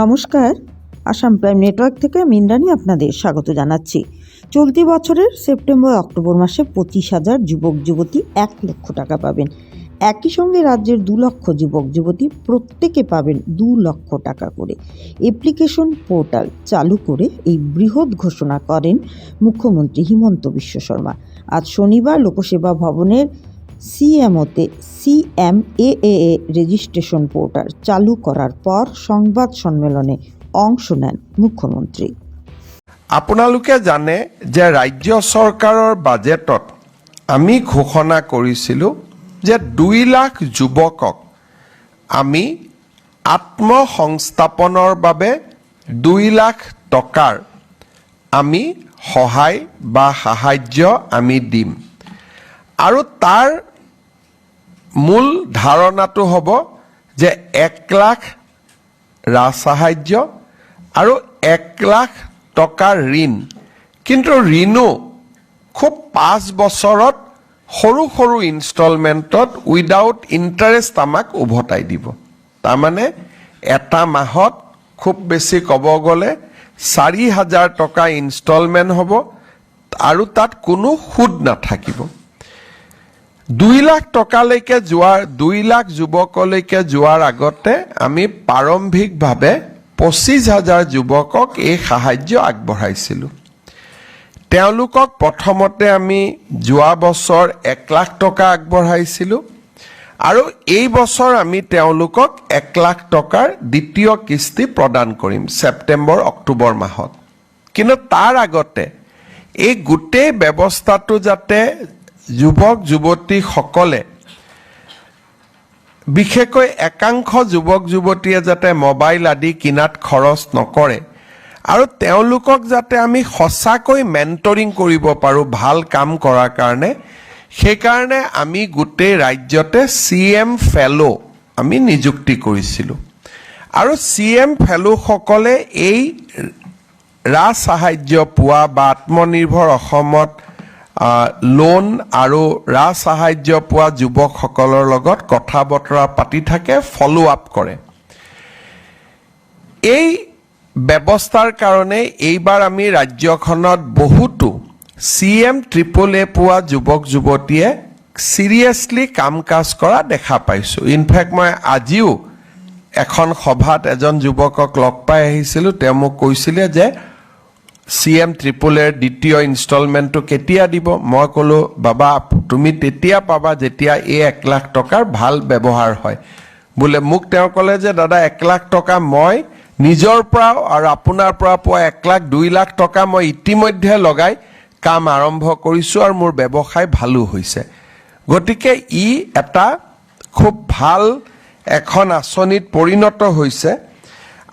নমস্কার। Assam prime network থেকে আমি আপনাদের স্বাগত জানাচ্ছি। চলতি বছরের সেপ্টেম্বর অক্টোবর মাসে পঁচিশ হাজার যুবক, যুবতী এক লক্ষ টাকা পাবেন। একই সঙ্গে রাজ্যের দু লক্ষ যুবক, যুবতী প্রত্যেকে পাবেন দু লক্ষ টাকা করে। অ্যাপ্লিকেশন পোর্টাল চালু করে এই বৃহৎ ঘোষণা করেন মুখ্যমন্ত্রী হিমন্ত বিশ্ব শর্মা। আজ শনিবার লোকসেবা ভবনের সিএমওতে সিএমএএ রেজিস্ট্রেশন পোর্টাল চালু করার পর সংবাদ সম্মেলনে অংশ নেন মুখ্যমন্ত্ৰী আপোনালোকে জানে যে ৰাজ্য চৰকাৰৰ বাজেটত আমি ঘোষণা কৰিছিলোঁ যে দুই লাখ যুৱকক আমি আত্মসংস্থাপনৰ বাবে দুই লাখ টকাৰ আমি সহায় বা সাহাৰ্য আমি দিম। আৰু তাৰ মূল ধাৰণাটো হ'ব যে এক লাখ ৰাজ সাহাৰ্য আৰু এক লাখ টকাৰ ঋণ। কিন্তু ঋণো খুব পাঁচ বছৰত সৰু সৰু ইনষ্টলমেণ্টত উইদাউট ইণ্টাৰেষ্ট আমাক উভতাই দিব। তাৰমানে এটা মাহত খুব বেছি ক'ব গ'লে চাৰি হাজাৰ টকা ইনষ্টলমেণ্ট হ'ব আৰু তাত কোনো সুদ নাথাকিব। দুই লাখ টকালৈকে যোৱাৰ দুই লাখ যুৱকলৈকে যোৱাৰ আগতে আমি প্ৰাৰম্ভিকভাৱে পঁচিছ হাজাৰ যুৱকক এই সাহাৰ্য আগবঢ়াইছিলোঁ। তেওঁলোকক প্ৰথমতে আমি যোৱা বছৰ এক লাখ টকা আগবঢ়াইছিলোঁ আৰু এই বছৰ আমি তেওঁলোকক এক লাখ টকাৰ দ্বিতীয় কিস্তি প্ৰদান কৰিম ছেপ্টেম্বৰ অক্টোবৰ মাহত। কিন্তু তাৰ আগতে এই গোটেই ব্যৱস্থাটো যাতে যুৱক যুৱতীসকলে বিশেষকৈ একাংশ যুৱক যুৱতীয়ে যাতে মোবাইল আদি কিনাত খৰচ নকৰে আৰু তেওঁলোকক যাতে আমি সঁচাকৈ মেণ্টৰিং কৰিব পাৰোঁ ভাল কাম কৰাৰ কাৰণে সেইকাৰণে আমি গোটেই ৰাজ্যতে চি এম ফেল' আমি নিযুক্তি কৰিছিলোঁ। আৰু চি এম ফেল'সকলে এই ৰাজ সাহাৰ্য পোৱা বা আত্মনিৰ্ভৰ অসমত লোন আৰু ৰাজ সাহাৰ্য পোৱা যুৱকসকলৰ লগত কথা বতৰা পাতি থাকে ফ'ল' আপ কৰে। এই ব্যৱস্থাৰ কাৰণে এইবাৰ আমি ৰাজ্যখনত বহুতো চি এম ট্ৰিপল এ পোৱা যুৱক যুৱতীয়ে চিৰিয়াছলি কাম কাজ কৰা দেখা পাইছোঁ। ইনফেক্ট মই আজিও এখন সভাত এজন যুৱকক লগ পাই আহিছিলোঁ। তেওঁ মোক কৈছিলে যে চি এম ট্ৰিপল দ্বিতীয় ইনষ্টলমেণ্টটো কেতিয়া দিব? মই ক'লোঁ, বাবা, তুমি তেতিয়া পাবা যেতিয়া এই এক লাখ টকাৰ ভালো ব্যৱহাৰ হয়। বোলে, মোক তেওঁ ক'লে যে, দাদা, এক লাখ টকা মই নিজৰ পৰাও আৰু আপোনাৰ পৰা পোৱা এক লাখ, দুই লাখ টকা মই ইতিমধ্যে লগাই কাম আৰম্ভ কৰিছোঁ আৰু মোৰ ব্যৱসায় ভালো হৈছে। গতিকে ই এটা খুব ভালো এখন আঁচনিত পৰিণত হৈছে।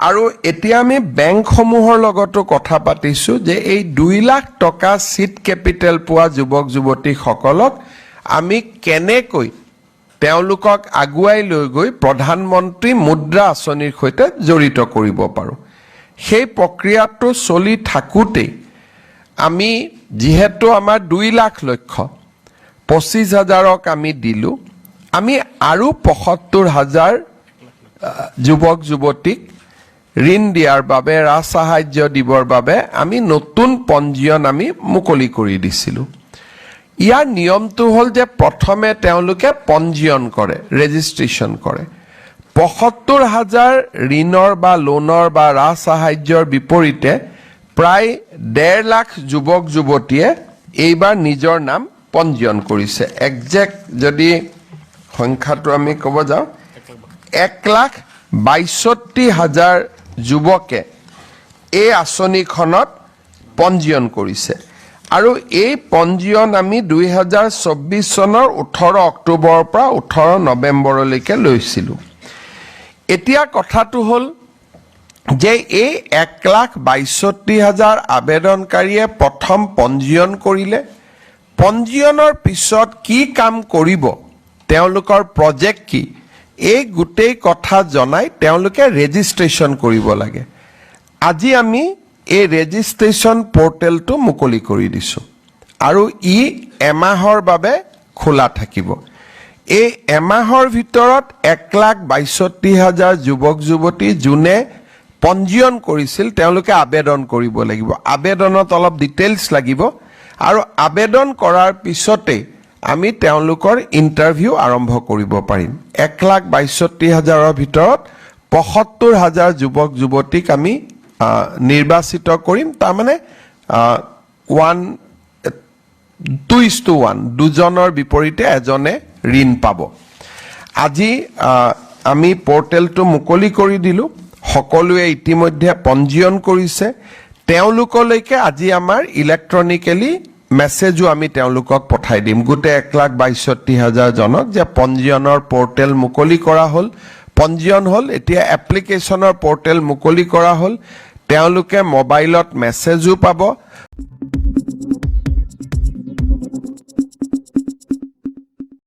আৰু এতিয়া আমি বেংকসমূহৰ লগতো কথা পাতিছোঁ যে এই দুই লাখ টকা চিট কেপিটেল পোৱা যুৱক যুৱতীসকলক আমি কেনেকৈ তেওঁলোকক আগুৱাই লৈ গৈ প্ৰধানমন্ত্ৰী মুদ্ৰা আঁচনিৰ সৈতে জড়িত কৰিব পাৰোঁ। সেই প্ৰক্ৰিয়াটো চলি থাকোঁতেই আমি যিহেতু আমাৰ দুই লাখ লক্ষ্য, পঁচিছ হাজাৰক আমি দিলোঁ, আমি আৰু পঁসত্তৰ হাজাৰ যুৱক যুৱতীক ঋণ দিয়াৰ বাবে ৰাজ সাহাৰ্য দিবৰ বাবে আমি নতুন পঞ্জীয়ন আমি মুকলি কৰি দিছিলোঁ। ইয়াৰ নিয়মটো হ'ল যে প্ৰথমে তেওঁলোকে পঞ্জীয়ন কৰে, ৰেজিষ্ট্ৰেশ্যন কৰে। পঁসত্তৰ হাজাৰ ঋণৰ বা লোনৰ বা ৰাজ সাহাৰ্যৰ বিপৰীতে প্ৰায় ডেৰ লাখ যুৱক যুৱতীয়ে এইবাৰ নিজৰ নাম পঞ্জীয়ন কৰিছে। একজেক্ট যদি সংখ্যাটো আমি ক'ব যাওঁ, এক লাখ বাইষষ্ঠি হাজাৰ যুৱকে এই আঁচনিখনত পঞ্জীয়ন কৰিছে। আৰু এই পঞ্জীয়ন আমি দুই হাজাৰ চৌব্বিছ চনৰ ওঠৰ অক্টোবৰৰ পৰা ওঠৰ নৱেম্বৰলৈকে লৈছিলোঁ। এতিয়া কথাটো হ'ল যে এই এক লাখ বাইষষ্ঠি হাজাৰ আবেদনকাৰীয়ে প্ৰথম পঞ্জীয়ন কৰিলে। পঞ্জীয়নৰ পিছত কি কাম কৰিব? তেওঁলোকৰ প্ৰজেক্ট কি? এই গোটেই কথা জনাই তেওঁলোকে ৰেজিষ্ট্ৰেশ্যন কৰিব লাগে। আজি আমি এই ৰেজিষ্ট্ৰেশ্যন পৰ্টেলটো মুকলি কৰি দিছোঁ। আৰু ই এমাহৰ বাবে খোলা থাকিব। এই এমাহৰ ভিতৰত এক লাখ বাইষষ্ঠি হাজাৰ যুৱক যুৱতী যোনে পঞ্জীয়ন কৰিছিল, তেওঁলোকে আবেদন কৰিব লাগিব। আবেদনত অলপ ডিটেইলছ লাগিব। আৰু আবেদন কৰাৰ পিছতে আমি তেওঁলোকৰ ইণ্টাৰভিউ আৰম্ভ কৰিব পাৰিম। এক লাখ বাইষষ্ঠি হাজাৰৰ ভিতৰত পঁসত্তৰ হাজাৰ যুৱক, যুৱতীক আমি নিৰ্বাচিত কৰিম। তাৰমানে one two is two one দুজনৰ বিপৰীতে এজনে ঋণ পাব। আজি আমি পৰ্টেলটো মুকলি কৰি দিলোঁ। সকলোৱে ইতিমধ্যে পঞ্জীয়ন কৰিছে। তেওঁলোকলৈকে আজি আমাৰ ইলেক্ট্ৰনিকেলি মেছেজো আমি তেওঁলোকক পঠাই দিম। গোটেই এক লাখ বাইষষ্ঠি হাজাৰজনক যে পঞ্জীয়নৰ পৰ্টেল মুকলি কৰা হ'ল। পঞ্জীয়ন হ'ল, এতিয়া এপ্লিকেশ্যনৰ পৰ্টেল মুকলি কৰা হ'ল। তেওঁলোকে মোবাইলত মেছেজো পাব।